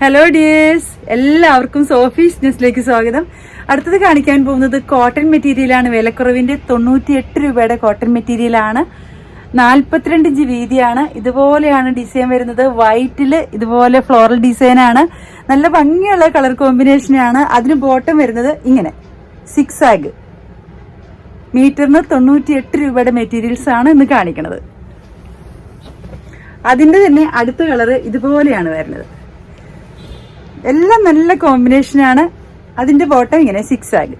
Hello dears എല്ലാവർക്കും Sophie's ന്യൂസിലേക്ക് സ്വാഗതം. അടുത്തത് കാണിക്കാൻ പോകുന്നത് കോട്ടൺ മെറ്റീരിയലാണ് വിലക്കുറവിന്റെ തൊണ്ണൂറ്റി എട്ട് രൂപയുടെ കോട്ടൺ മെറ്റീരിയലാണ് നാൽപ്പത്തിരണ്ട് ഇഞ്ച് വീതിയാണ്. ഇതുപോലെയാണ് ഡിസൈൻ വരുന്നത്. വൈറ്റിൽ ഇതുപോലെ ഫ്ലോറൽ ഡിസൈനാണ് നല്ല ഭംഗിയുള്ള കളർ കോമ്പിനേഷനാണ് അതിന് ബോട്ടം വരുന്നത് ഇങ്ങനെ. സിക്സ് ആഗ് മീറ്ററിന് തൊണ്ണൂറ്റി എട്ട് രൂപയുടെ മെറ്റീരിയൽസ് ആണ് ഇന്ന് കാണിക്കുന്നത് അതിന്റെ തന്നെ അടുത്ത കളർ ഇതുപോലെയാണ് വരുന്നത്. എല്ലാം നല്ല കോമ്പിനേഷനാണ് അതിന്റെ ബോട്ടം ഇങ്ങനെ സിക്സ് ആഗ്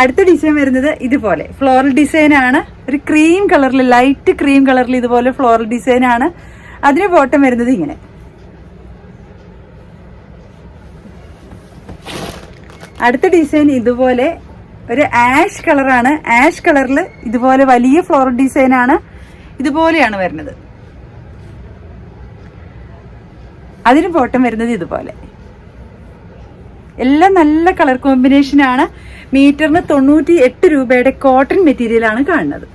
അടുത്ത ഡിസൈൻ വരുന്നത് ഇതുപോലെ. ഫ്ലോറൽ ഡിസൈൻ ആണ്. ഒരു ക്രീം കളറിൽ ലൈറ്റ് ക്രീം കളറിൽ ഇതുപോലെ ഫ്ലോറൽ ഡിസൈൻ ആണ്. അതിന് ബോട്ടം വരുന്നത് ഇങ്ങനെ. അടുത്ത ഡിസൈൻ ഇതുപോലെ ഒരു ആഷ് കളറാണ് ആഷ് കളറിൽ ഇതുപോലെ വലിയ ഫ്ലോറൽ ഡിസൈൻ ആണ്. ഇതുപോലെയാണ് വരുന്നത്. അതിന് ബോട്ടം വരുന്നത് ഇതുപോലെ. എല്ലാം നല്ല കളർ കോമ്പിനേഷൻ ആണ്. മീറ്ററിന് തൊണ്ണൂറ്റി എട്ട് രൂപയുടെ കോട്ടൺ മെറ്റീരിയൽ ആണ് കാണുന്നത്.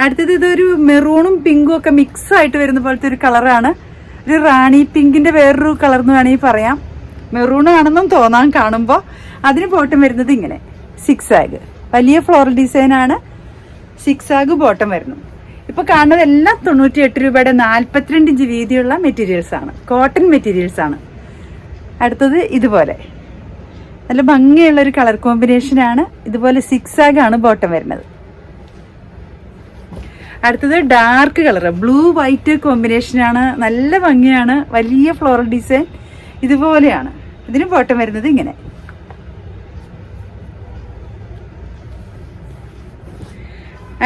അടുത്തത് ഇതൊരു മെറൂണും പിങ്കും ഒക്കെ മിക്സ് ആയിട്ട് വരുന്ന പോലത്തെ ഒരു കളറാണ് ഒരു റാണി പിങ്കിന്റെ വേറൊരു കളർ എന്ന് വേണമെങ്കിൽ പറയാം. മെറൂൺ ആണെന്നും തോന്നാൻ കാണുമ്പോൾ അതിന് ബോട്ടം വരുന്നത് ഇങ്ങനെ. സിക്സ് ആഗ് വലിയ ഫ്ലോറൽ സിക്സ് ആഗ് ബോട്ടം വരുന്നു. ഇപ്പൊ കാണുന്നത് എല്ലാം തൊണ്ണൂറ്റി എട്ട് രൂപയുടെ നാൽപ്പത്തിരണ്ട് ഇഞ്ച് വീതിയുള്ള മെറ്റീരിയൽസ് ആണ്. കോട്ടൺ മെറ്റീരിയൽസ് ആണ്. അടുത്തത് ഇതുപോലെ. നല്ല ഭംഗിയുള്ള ഒരു കളർ കോമ്പിനേഷൻ ആണ്. ഇതുപോലെ സിക്സ് ആഗ് ആണ് ബോട്ടം വരുന്നത്. അടുത്തത് dark colour blue white combination ആണ്. നല്ല ഭംഗിയാണ്. വലിയ ഫ്ലോറൽ ഡിസൈൻ ഇതുപോലെയാണ്. ഇതിന് ബോട്ടം വരുന്നത് ഇങ്ങനെ.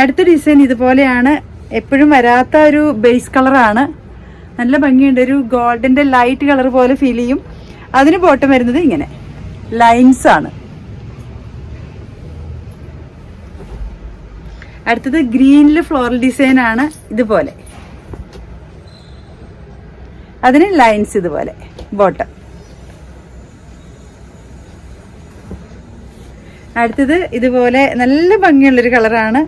അടുത്ത ഡിസൈൻ ഇതുപോലെയാണ്. എപ്പോഴും വരാത്ത ഒരു ബേസ് കളറാണ് നല്ല ഭംഗിയുണ്ട്. ഒരു ഗോൾഡിന്റെ ലൈറ്റ് കളർ പോലെ ഫീൽ ചെയ്യും. അതിന് ബോട്ടം വരുന്നത് ഇങ്ങനെ. ലൈൻസ് ആണ്. അടുത്തത് ഗ്രീനിൽ ഫ്ലോറൽ ഡിസൈൻ ആണ് ഇതുപോലെ. അതിന് ലൈൻസ് ഇതുപോലെ. ബോട്ടം അടുത്തത് ഇതുപോലെ നല്ല ഭംഗിയുള്ളൊരു കളറാണ്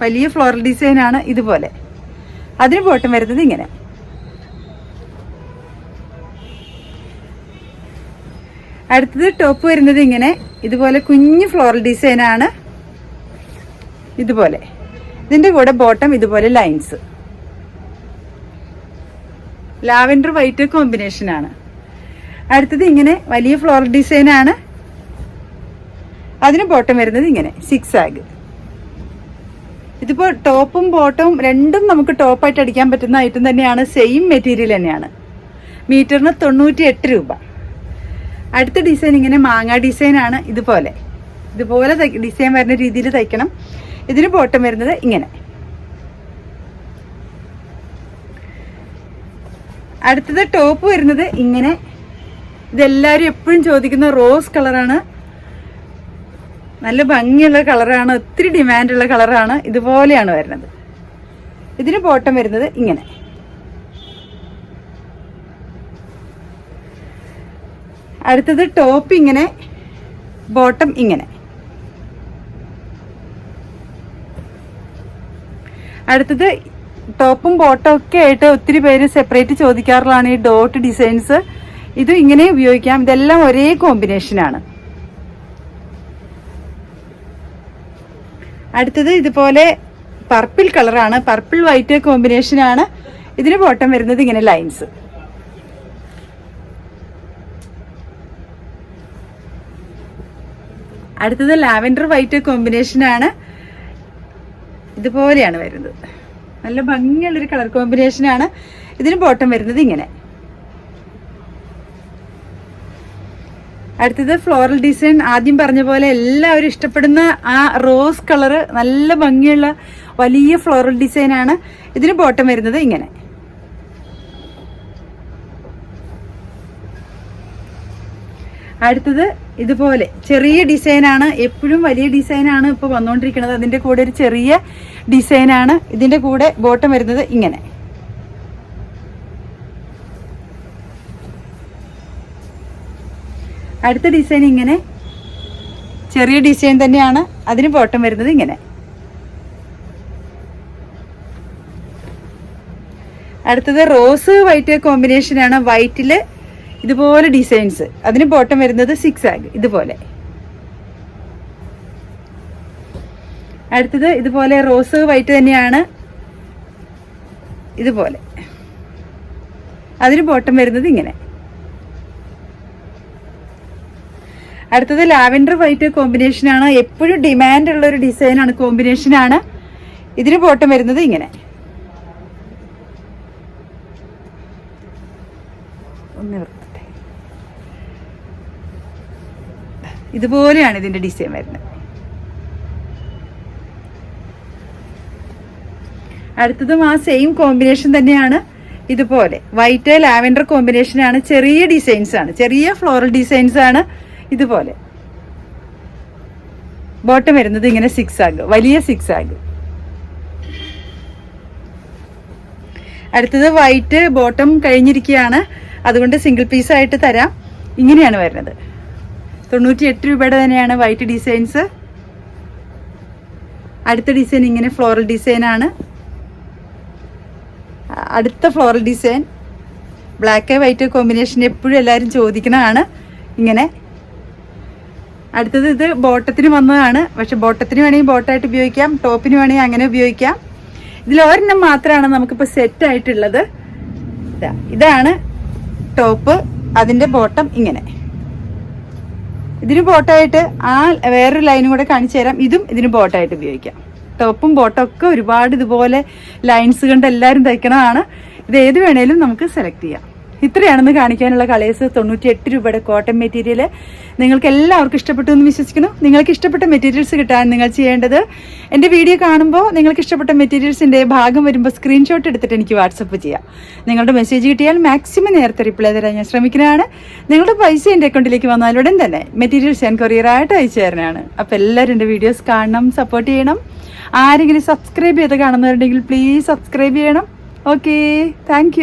വലിയ ഫ്ലോറൽ ഡിസൈൻ ആണ് ഇതുപോലെ. അതിന് ബോട്ടം വരുന്നത് ഇങ്ങനെ. അടുത്തത് ടോപ്പ് വരുന്നത് ഇങ്ങനെ. ഇതുപോലെ കുഞ്ഞു ഫ്ലോറൽ ഡിസൈൻ ആണ് ഇതുപോലെ. ഇതിന്റെ കൂടെ ബോട്ടം ഇതുപോലെ ലൈൻസ് ലാവൻഡർ വൈറ്റ് കോമ്പിനേഷൻ ആണ്. അടുത്തത് ഇങ്ങനെ വലിയ ഫ്ലോറൽ ഡിസൈൻ ആണ്. അതിന് ബോട്ടം വരുന്നത് ഇങ്ങനെ സിക്സ് ആഗ് ഇതിപ്പോ ടോപ്പും ബോട്ടവും രണ്ടും നമുക്ക് ടോപ്പായിട്ട് അടിക്കാൻ പറ്റുന്ന ഐറ്റം തന്നെയാണ് സെയിം മെറ്റീരിയൽ തന്നെയാണ്. മീറ്ററിന് തൊണ്ണൂറ്റി എട്ട് രൂപ. അടുത്ത ഡിസൈൻ ഇങ്ങനെ മാങ്ങ ഡിസൈൻ ആണ് ഇതുപോലെ. ഇതുപോലെ ഡിസൈൻ വരുന്ന രീതിയിൽ തയ്ക്കണം. ഇതിന് ബോട്ടം വരുന്നത് ഇങ്ങനെ. അടുത്തത് ടോപ്പ് വരുന്നത് ഇങ്ങനെ. ഇതെല്ലാവരും എപ്പോഴും ചോദിക്കുന്ന റോസ് കളറാണ് നല്ല ഭംഗിയുള്ള കളറാണ് ഒത്തിരി ഡിമാൻഡുള്ള കളറാണ് ഇതുപോലെയാണ് വരുന്നത്. ഇതിന് ബോട്ടം വരുന്നത് ഇങ്ങനെ. അടുത്തത് ടോപ്പ് ഇങ്ങനെ ബോട്ടം ഇങ്ങനെ. അടുത്തത് ടോപ്പും ബോട്ടം ഒക്കെ ആയിട്ട് ഒത്തിരി പേര് സെപ്പറേറ്റ് ചോദിക്കാറുള്ളതാണ് ഈ ഡോട്ട് ഡിസൈൻസ് ഇത് ഇങ്ങനെ ഉപയോഗിക്കാം. ഇതെല്ലാം ഒരേ കോമ്പിനേഷനാണ് അടുത്തത് ഇതുപോലെ പർപ്പിൾ കളറാണ് പർപ്പിൾ വൈറ്റ് കോമ്പിനേഷൻ ആണ്. ഇതിന് ബോട്ടം വരുന്നത് ഇങ്ങനെ ലൈൻസ് അടുത്തത് ലാവൻഡർ വൈറ്റ് കോമ്പിനേഷൻ ആണ്. ഇതുപോലെയാണ് വരുന്നത്. നല്ല ഭംഗിയുള്ളൊരു കളർ കോമ്പിനേഷൻ ആണ്. ഇതിന് ബോട്ടം വരുന്നത് ഇങ്ങനെ. അടുത്തത് ഫ്ലോറൽ ഡിസൈൻ ആദ്യം പറഞ്ഞ പോലെ എല്ലാവരും ഇഷ്ടപ്പെടുന്ന ആ റോസ് കളറ് നല്ല ഭംഗിയുള്ള വലിയ ഫ്ലോറൽ ഡിസൈൻ ആണ്. ഇതിന് ബോട്ടം വരുന്നത് ഇങ്ങനെ. അടുത്തത് ഇതുപോലെ ചെറിയ ഡിസൈനാണ് എപ്പോഴും വലിയ ഡിസൈനാണ് ഇപ്പോൾ വന്നുകൊണ്ടിരിക്കുന്നത് അതിന്റെ കൂടെ ഒരു ചെറിയ ഡിസൈനാണ് ഇതിന്റെ കൂടെ ബോട്ടം വരുന്നത് ഇങ്ങനെ. അടുത്ത ഡിസൈൻ ഇങ്ങനെ. ചെറിയ ഡിസൈൻ തന്നെയാണ്. അതിന് ബോട്ടം വരുന്നത് ഇങ്ങനെ. അടുത്തത് റോസ് വൈറ്റ് കോമ്പിനേഷനാണ് വൈറ്റിൽ ഇതുപോലെ ഡിസൈൻസ് അതിന് ബോട്ടം വരുന്നത് സിക്സ് ആഗ് ഇതുപോലെ. അടുത്തത് ഇതുപോലെ റോസ് വൈറ്റ് തന്നെയാണ്. ഇതുപോലെ. അതിന് ബോട്ടം വരുന്നത് ഇങ്ങനെ. അടുത്തത് ലാവൻഡർ വൈറ്റ് കോമ്പിനേഷൻ ആണ്. എപ്പോഴും ഡിമാൻഡ് ഉള്ള ഒരു ഡിസൈനാണ് കോമ്പിനേഷനാണ് ഇതിന് ബോട്ടം വരുന്നത് ഇങ്ങനെ. ഒന്ന് നിർത്തട്ടെ. ഇതുപോലെയാണ് ഇതിന്റെ ഡിസൈൻ വരുന്നത്. അടുത്തതും ആ സെയിം കോമ്പിനേഷൻ തന്നെയാണ്. ഇതുപോലെ. വൈറ്റ് ലാവൻഡർ കോമ്പിനേഷനാണ് ചെറിയ ഡിസൈൻസ് ആണ്. ചെറിയ ഫ്ലോറൽ ഡിസൈൻസ് ആണ്. ഇതുപോലെ. ബോട്ടം വരുന്നത് ഇങ്ങനെ സിക്സ് ആഗ് വലിയ സിക്സ് ആഗ് അടുത്തത് വൈറ്റ് ബോട്ടം കഴിഞ്ഞിരിക്കുകയാണ്. അതുകൊണ്ട് സിംഗിൾ പീസ് ആയിട്ട് തരാം. ഇങ്ങനെയാണ് വരുന്നത്. തൊണ്ണൂറ്റി എട്ട് രൂപയുടെ തന്നെയാണ് വൈറ്റ് ഡിസൈൻസ് അടുത്ത ഡിസൈൻ ഇങ്ങനെ ഫ്ലോറൽ ഡിസൈനാണ് അടുത്ത floral design black white combination എപ്പോഴും എല്ലാവരും ചോദിക്കുന്നതാണ് ഇങ്ങനെ അടുത്തത് ഇത് ബോട്ടത്തിന് വന്നതാണ്. പക്ഷെ ബോട്ടത്തിന് വേണമെങ്കിൽ ബോട്ടായിട്ട് ഉപയോഗിക്കാം. ടോപ്പിന് വേണമെങ്കിൽ അങ്ങനെ ഉപയോഗിക്കാം. ഇതിൽ ഒരെണ്ണം മാത്രമാണ് നമുക്കിപ്പോൾ സെറ്റ് ആയിട്ടുള്ളത്. ഇതാ ഇതാണ് ടോപ്പ് അതിന്റെ ബോട്ടം ഇങ്ങനെ. ഇതിന് ബോട്ടായിട്ട് ആ വേറൊരു ലൈനും കൂടെ കാണിച്ചു തരാം. ഇതും ഇതിന് ബോട്ടായിട്ട് ഉപയോഗിക്കാം. ടോപ്പും ബോട്ടും ഒക്കെ ഒരുപാട് ഇതുപോലെ ലൈൻസ് കണ്ട് എല്ലാവരും തയ്ക്കണതാണ്. ഇത് ഏത് വേണേലും നമുക്ക് സെലക്ട് ചെയ്യാം. ഇത്രയാണെന്ന് കാണിക്കാനുള്ള കളേഴ്സ് തൊണ്ണൂറ്റി എട്ട് രൂപയുടെ കോട്ടൺ മെറ്റീരിയൽ നിങ്ങൾക്ക് എല്ലാവർക്കും ഇഷ്ടപ്പെട്ടു എന്ന് വിശ്വസിക്കുന്നു. നിങ്ങൾക്ക് ഇഷ്ടപ്പെട്ട മെറ്റീരിയൽസ് കിട്ടാൻ നിങ്ങൾ ചെയ്യേണ്ടത് എന്റെ വീഡിയോ കാണുമ്പോൾ നിങ്ങൾക്ക് ഇഷ്ടപ്പെട്ട മെറ്റീരിയൽസിന്റെ ഭാഗം വരുമ്പോൾ സ്ക്രീൻഷോട്ട് എടുത്തിട്ട് എനിക്ക് വാട്സപ്പ് ചെയ്യാം. നിങ്ങളുടെ മെസ്സേജ് കിട്ടിയാൽ മാക്സിമം നേരത്തെ റിപ്ലൈ തരാൻ ഞാൻ ശ്രമിക്കുന്നതാണ്. നിങ്ങളുടെ പൈസ എന്റെ അക്കൗണ്ടിലേക്ക് വന്നാലുടൻ തന്നെ മെറ്റീരിയൽസ് ഞാൻ കൊറിയറായിട്ട് അയച്ചു തരാനാണ് അപ്പോൾ എല്ലാവരും എന്റെ വീഡിയോസ് കാണണം സപ്പോർട്ട് ചെയ്യണം. ആരെങ്കിലും സബ്സ്ക്രൈബ് ചെയ്ത് കാണുന്നവരുണ്ടെങ്കിൽ പ്ലീസ് സബ്സ്ക്രൈബ് ചെയ്യണം. Okay thank